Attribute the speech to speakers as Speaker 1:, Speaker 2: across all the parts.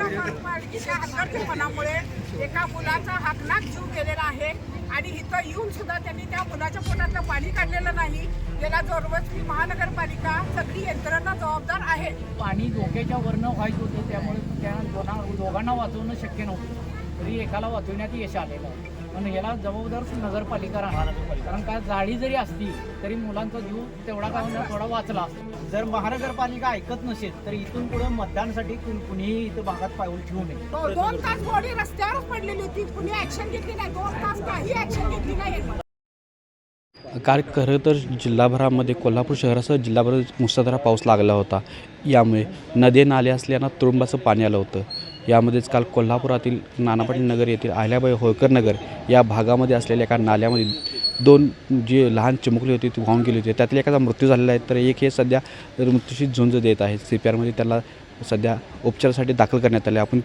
Speaker 1: बाकीच्या हलगर्जीपणामुळे एका मुलाचा हाकनाक जीव गेलेला आहे आणि इथं येऊन सुद्धा त्यांनी त्या मुलाच्या पोटातलं पाणी काढलेलं नाही. त्याला जोरवसली महानगरपालिका सगळी यंत्रणा जबाबदार आहे.
Speaker 2: पाणी डोक्याच्या वरनं व्हायचं होतं त्यामुळे त्या दोना दोघांना वाचवणं शक्य नव्हतं. तरी एकाला वाचवण्यात यश आलेलं आहे पण याला जबाबदार नगरपालिका राहणार? कारण का जाळी जरी असली तरी मुलांचा जीव तेवढा का थोडा वाचला.
Speaker 3: जर महानगरपालिका ऐकत नसेल तर इथून पुढे मतदानासाठी कुण- कुणीही इथं भागात पाऊल ठेवू नये.
Speaker 1: दो- दोन तास बॉडी रस्त्यावरच पडलेली होती. कुणी ऍक्शन घेतली नाही. दोन तास काही ऍक्शन घेतली नाही.
Speaker 4: काल खरं तर जिल्हाभरामध्ये कोल्हापूर शहरासह जिल्हाभर मुसळधार पाऊस लागला होता. यामुळे नदे नाले असल्यानं तुरुंबाचं पाणी आलं होतं. यामध्येच काल कोल्हापुरातील नाना पाटील नगर येथील अहिल्याबाई होळकर नगर या भागामध्ये असलेल्या एका नाल्यामध्ये दोन जे लहान चिमुकली होती ती वाहून गेली होती. त्यातल्या एकाचा मृत्यू झालेला आहे. तर एक हे सध्या मृत्यूशी झुंज देत आहे. सी पी आरमध्ये त्याला सध्या उपचारासाठी दाखल करण्यात आले. आपण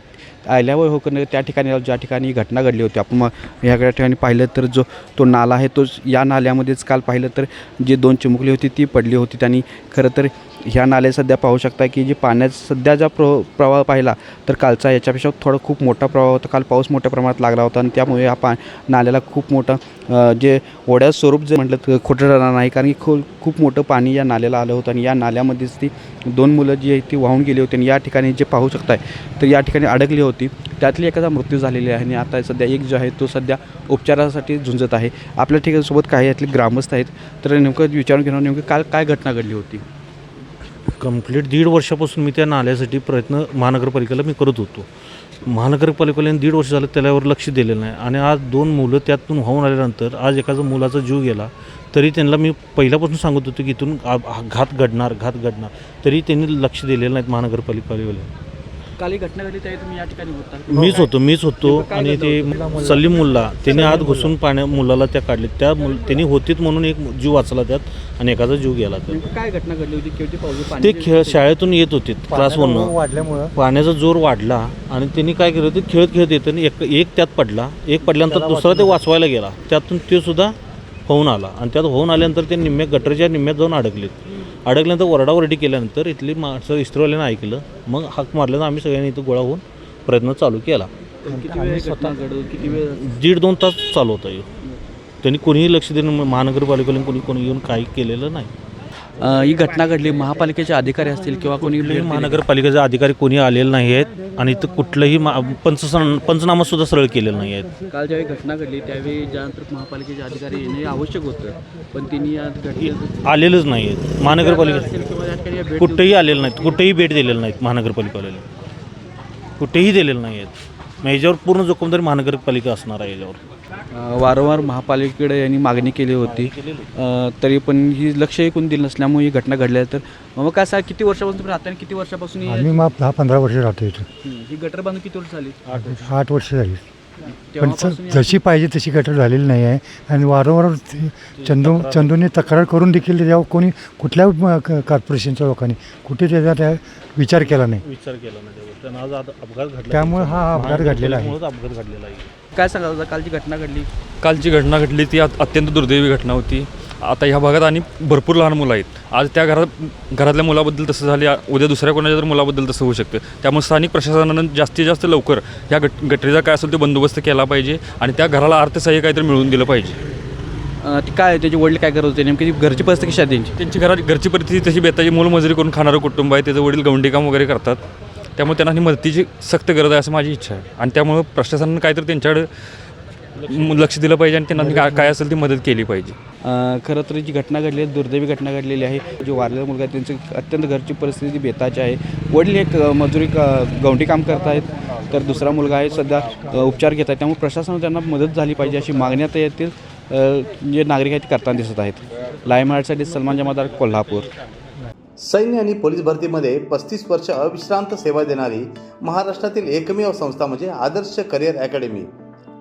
Speaker 4: आल्यावर होळकर नगर त्या ठिकाणी ज्या ठिकाणी ही घटना घडली होती. आपण मग ह्या ठिकाणी पाहिलं तर जो तो नाला आहे तो या नाल्यामध्येच काल पाहिलं तर जे दोन चिमुकली होती ती पडली होती. त्यांनी खरं तर ह्या नाल्या सध्या पाहू शकता की जे पाण्याचा सध्या ज्या प्र प्रवाह पाहिला तर कालचा याच्यापेक्षा थोडा खूप मोठा प्रवाह होता. काल पाऊस मोठ्या प्रमाणात लागला होता आणि त्यामुळे या पा नाल्याला खूप मोठं जे ओढ्या स्वरूप जे म्हटलं तर खोटं राहणार नाही कारण की खू खूप मोठं पाणी या नाल्याला आलं होतं आणि या नाल्यामध्येच ती दोन मुलं जी आहे ती वाहून गेली होती आणि या ठिकाणी जे पाहू शकताय तर या ठिकाणी अडकली होती. त्यातली एकाचा मृत्यू झालेली आहे आणि आता सध्या एक जो आहे तो सध्या उपचारासाठी झुंजत आहे. आपल्या ठिकाणी सोबत काही यातले ग्रामस्थ आहेत तर नेमकं विचारून घेणार नेमकं काल काय घटना घडली होती?
Speaker 5: कंप्लीट दीड वर्षापासून मी त्या नाल्यासाठी प्रयत्न महानगरपालिकेला मी करत होतो. महानगरपालिकेने दीड वर्ष झालं त्याच्यावर लक्ष दिलेलं नाही. आणि आज दोन मुलं त्यातून वाहून आल्यानंतर आज एखादा मुलाचा जीव गेला तरी त्यांना मी पहिल्यापासून सांगत होतो की इथून आ- घात घडणार घात घडणार. तरी त्यांनी लक्ष दिलेलं नाहीत महानगरपालिकेवाले.
Speaker 4: काल ही घटना घडली त्यावेळी तुम्ही या ठिकाणी होता
Speaker 5: मीच होतो मीच होतो आणि ते सलीम मुल्ला त्याने आत घुसून पाण्या मुलाला त्या काढले त्या मुल त्यांनी होतीत म्हणून एक जीव वाचला त्यात आणि एखादा जीव गेला त्यात.
Speaker 4: नेमकं काय घटना घडली होती? केवढी
Speaker 5: ते खेळ शाळेतून येत होते क्लासवरनं
Speaker 3: वाढल्यामुळं.
Speaker 5: पाण्याचा जोर वाढला आणि त्यांनी काय केलं ते खेळत खेळत येतं आणि एक एक त्यात पडला. एक पडल्यानंतर दुसरा ते वाचवायला गेला. त्यातून ते सुद्धा होऊन आला. आणि त्यात होऊन आल्यानंतर ते निम्म्या गटरच्या निम्म्यात जाऊन अडकलेत. अडकल्यानंतर ओरडाओरडी केल्यानंतर इथली माणसं इस्त्रोवाल्यानं ऐकलं. मग हाक मारल्यानं आम्ही सगळ्यांनी इथं गोळा होऊन प्रयत्न चालू केला.
Speaker 4: किती वेळ घटना घडू किती वेळ
Speaker 5: दीड दोन तास चालू होता ह्यो. त्यांनी कोणीही लक्ष देणं महानगरपालिकेने कोणी कोणी येऊन काही केलेलं नाही.
Speaker 4: ही घटना घडली. महापालिकेचे अधिकारी असतील किंवा कोणी
Speaker 5: महानगरपालिकेचे अधिकारी कोणी आलेले नाही आहेत आणि इथं कुठलंही मा पंच पंचनामा सुद्धा सरळ केलेलं नाही आहेत.
Speaker 4: काल ज्यावेळी घटना घडली त्यावेळी ज्यानंतर महापालिकेचे अधिकारी येणे आवश्यक होतं. पण त्यांनी घटनेचं
Speaker 5: आलेलंच नाही आहेत. महानगरपालिका
Speaker 4: या
Speaker 5: कुठेही आलेलं नाहीत. कुठेही भेट दिलेलं नाहीत महानगरपालिकावाल्याला. कुठेही दिलेलं नाही आहेत. मग याच्यावर पूर्ण जोखमदारी महानगरपालिका असणार आहे याच्यावर.
Speaker 4: अ, वारंवार महापालिकेकडे यांनी मागणी केली होती. अ, तरी पण ही लक्ष कोणी दिलं नसल्यामुळे ही घटना घडली आहे. तर मग काय सांग किती वर्षापासून तुम्ही राहता आणि किती वर्षापासून ही-
Speaker 6: आम्ही मग दहा पंधरा वर्ष राहतो इथं.
Speaker 4: हं, ही गटर बांधून किती वर्ष झाली?
Speaker 6: आठ वर्ष झाली. पण ज- जशी पाहिजे तशी गटर झालेली नाही आहे. आणि वारंवार ते चंदू चंदूने तक्रार करून देखील त्याच्यावर कोणी कुठल्या म- क- कॉर्पोरेशनच्या लोकांनी कुठे त्याचा त्या विचार केला नाही.
Speaker 5: विचार केला नाही त्यावर. त्यांना आज आता अपघात घडला.
Speaker 6: त्यामुळे हा अपघात घडलेला आहे.
Speaker 5: अपघात घडलेला आहे.
Speaker 4: काय सांगा दादा कालची घटना घडली?
Speaker 7: कालची घटना घडली ती अत- अत्यंत दुर्दैवी घटना होती. आता ह्या भागात आणि भरपूर लहान मुलं आहेत. आज त्या घरात घरातल्या मुलाबद्दल तसं झाले उद्या दुसऱ्या कोणाच्या तर मुलाबद्दल तसं होऊ शकतं. त्यामुळे स्थानिक प्रशासनानं जास्तीत जास्त लवकर ह्या गट गटरीचा काय असेल तो बंदोबस्त केला पाहिजे आणि त्या घराला अर्थसहाय्य काहीतरी मिळवून दिलं पाहिजे.
Speaker 4: ती काय त्याचे वडील काय करत होते? नेमकी घरची परिस्थिती कशी आहे त्यांची?
Speaker 7: त्यांची घरात घरची परिस्थिती तशी बेताची मोलमजुरी करून खाणारं कुटुंब आहे. त्याचं वडील गवंडी काम वगैरे करतात. त्यामुळे त्यांना ही मदतीची सक्त गरज आहे असं माझी इच्छा आहे. आणि त्यामुळं प्रशासनानं काहीतरी त्यांच्याकडे लक्ष दिलं पाहिजे आणि त्यांना काय- काय असेल ती मदत केली पाहिजे.
Speaker 4: अ, खरं तर जी घटना घडली आहे दुर्दैवी घटना घडलेली आहे जो वारलेला मुलगा आहे त्यांची अत्यंत घरची परिस्थिती बेताची आहे. वडील एक अ, मजुरी क- गवंडी काम करत आहेत तर दुसरा मुलगा आहे सध्या अ, उपचार घेत आहे त्यामुळे प्रशासनानं त्यांना मदत झाली पाहिजे अशी मागणी आता येथील अ, जे नागरिक आहेत ते करताना दिसत आहेत. लाईव्ह मराठीसाठी सलमान जमादार कोल्हापूर.
Speaker 8: सैन्य आणि पोलीस भरतीमध्ये पस्तीस वर्ष अविश्रांत सेवा देणारी महाराष्ट्रातील एकमेव संस्था म्हणजे आदर्श करिअर अकॅडमी.